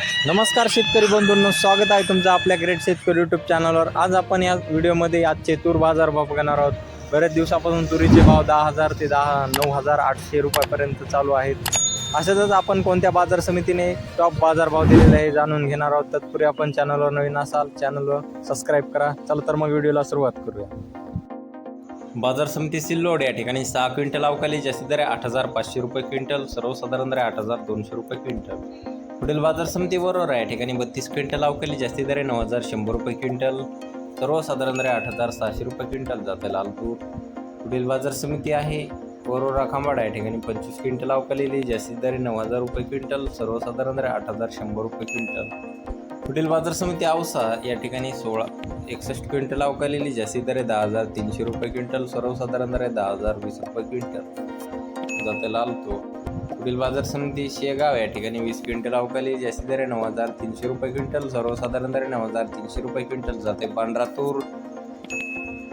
नमस्कार शेतकरी बंधूंनो स्वागत आहे तुमचं आपल्या ग्रेट शेतकरी यूट्यूब चॅनलवर आज आपण या व्हिडिओमध्ये आजचे तूर बाजार भाव बघणार आहोत. बऱ्याच दिवसापासून तुरीचे भाव दहा हजार ते दहा नऊ हजार आठशे रुपयापर्यंत चालू आहेत. अशातच आपण कोणत्या बाजार समितीने टॉप बाजार भाव दिलेला आहे जाणून घेणार आहोत. तत्पूर्वी आपण चॅनलवर नवीन असाल चॅनलवर सबस्क्राईब करा. चला तर मग व्हिडिओला सुरुवात करूया. बाजार समिती सिल्लोड या ठिकाणी सहा क्विंटल अवकाली जास्तीत दर आठ हजार पाचशे रुपये क्विंटल सर्वसाधारण दर आठ हजार दोनशे रुपये क्विंटल. पुढील बाजार समिती बरोबर आहे. या ठिकाणी बत्तीस क्विंटल अवकाली जास्ती दर नऊ हजार शंभर रुपये क्विंटल सर्वसाधारण दर आठ हजार सहाशे रुपये क्विंटल जाते लालपूर. पुढील बाजार समिती आहे वरोरा खांबाडा या ठिकाणी पंचवीस क्विंटल अवकालेली जास्तीत दर नऊ हजार रुपये क्विंटल सर्वसाधारण दर आठ हजार शंभर रुपये क्विंटल. पुढील बाजार समिती औसा या ठिकाणी सोळा एकसष्ट क्विंटल अवकालेली जास्तीत दर दहा हजार तीनशे रुपये क्विंटल सर्वसाधारण दर दहा हजार वीस रुपये क्विंटल जाते लालतो पुढील बाजार समिती शेगाव या ठिकाणी वीस क्विंटल अवकाली जास्ती दर नऊ हजार तीनशे रुपये क्विंटल सर्वसाधारण दर नऊ हजार तीनशे रुपये क्विंटल जाते. पांढरा तूर